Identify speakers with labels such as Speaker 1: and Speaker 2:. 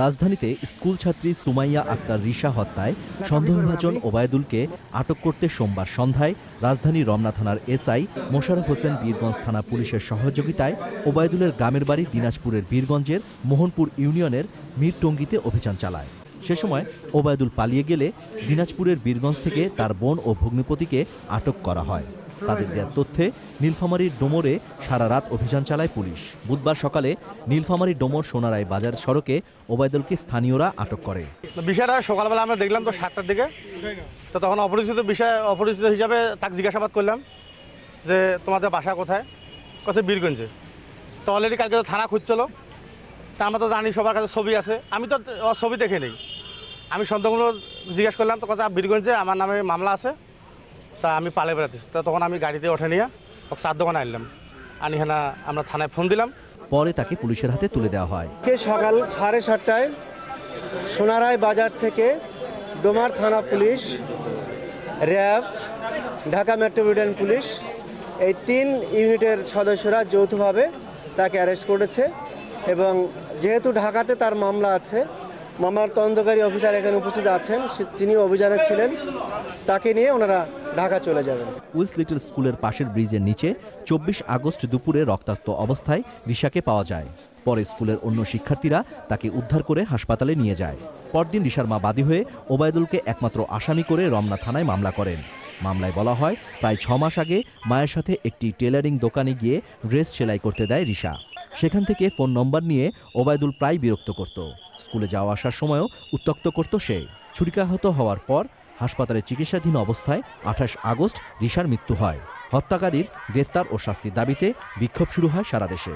Speaker 1: রাজধানীতে স্কুল ছাত্রী সুমাইয়া আক্তার রিশা হত্যায় সন্দেহভাজন ওবায়দুলকে আটক করতে সোমবার সন্ধ্যায় রাজধানী রমনা থানার এসআই মোশাররফ হোসেন বীরগঞ্জ থানা পুলিশের সহযোগিতায় ওবায়দুলের গ্রামের বাড়ি দিনাজপুরের বীরগঞ্জের মোহনপুর ইউনিয়নের মীরটঙ্গিতে অভিযান চালায়। সে সময় ওবায়দুল পালিয়ে গেলে দিনাজপুরের বীরগঞ্জ থেকে তার বোন ও ভগ্নিপতিকে আটক করা হয়। তাদের দেওয়ার তথ্যে নীলফামারীর ডোমরে সারা রাত অভিযান চালায় পুলিশ। বুধবার সকালে নীলফামারী ডোমর সোনারায় বাজার সড়কে ওবায়দুলকে স্থানীয়রা আটক করে।
Speaker 2: বিষয়টা সকালবেলা আমরা দেখলাম তো সাতটার দিকে। তো তখন অপরিচিত বিষয়, অপরিচিত হিসাবে তাকে জিজ্ঞাসাবাদ করলাম যে, তোমাদের বাসা কোথায়? কাছে বীরগঞ্জে। তো অলরেডি কালকে তো থানা খুঁজছিল। তা আমরা তো জানি সবার কাছে ছবি আছে। আমি তো ছবি দেখে নেই। আমি সন্দেহগুলো জিজ্ঞেস করলাম, তো কথা বীরগঞ্জে আমার নামে মামলা আছে। তা আমি পালে বেড়াতেছি তা তখন আমি গাড়িতে ওঠে নিয়ে ওকে চার দোকানে আনলাম। আনি হেনা আমরা থানায় ফোন দিলাম।
Speaker 1: পরে তাকে পুলিশের হাতে তুলে দেওয়া হয়।
Speaker 3: আজকে সকাল সাড়ে সাতটায় সোনারায় বাজার থেকে ডোমার থানা police RAB Dhaka metropolitan police এই তিন ইউনিটের সদস্যরা যৌথভাবে তাকে অ্যারেস্ট করেছে এবং যেহেতু ঢাকাতে তার মামলা আছে মামলার তদন্তকারী অফিসার এখানে উপস্থিত আছেন তিনি অভিযানে ছিলেন তাকে নিয়ে ওনারা ঢাকা চলে যাবেন।
Speaker 1: উইলস লিটল স্কুলের পাশের ব্রিজের নিচে চব্বিশ আগস্ট দুপুরে রক্তাক্ত অবস্থায় রিশাকে পাওয়া যায়। পরে স্কুলের অন্য শিক্ষার্থীরা তাকে উদ্ধার করে হাসপাতালে নিয়ে যায়। পরদিন রিশার মা বাদী হয়ে ওবায়দুলকে একমাত্র আসামি করে রমনা থানায় মামলা করেন। মামলায় বলা হয়, প্রায় ছ মাস আগে মায়ের সাথে একটি টেলারিং দোকানে গিয়ে ড্রেস সেলাই করতে দেয় রিশা। সেখান থেকে ফোন নম্বর নিয়ে ওবায়দুল প্রায় বিরক্ত করত। স্কুলে যাওয়া আসার সময়ও উত্তক্ত করত সে। ছুরিকাহত হওয়ার পর হাসপাতালে চিকিৎসাধীন অবস্থায় আঠাশ আগস্ট রিশার মৃত্যু হয়। হত্যাকারীর গ্রেফতার ও শাস্তির দাবিতে বিক্ষোভ শুরু হয় সারা দেশে।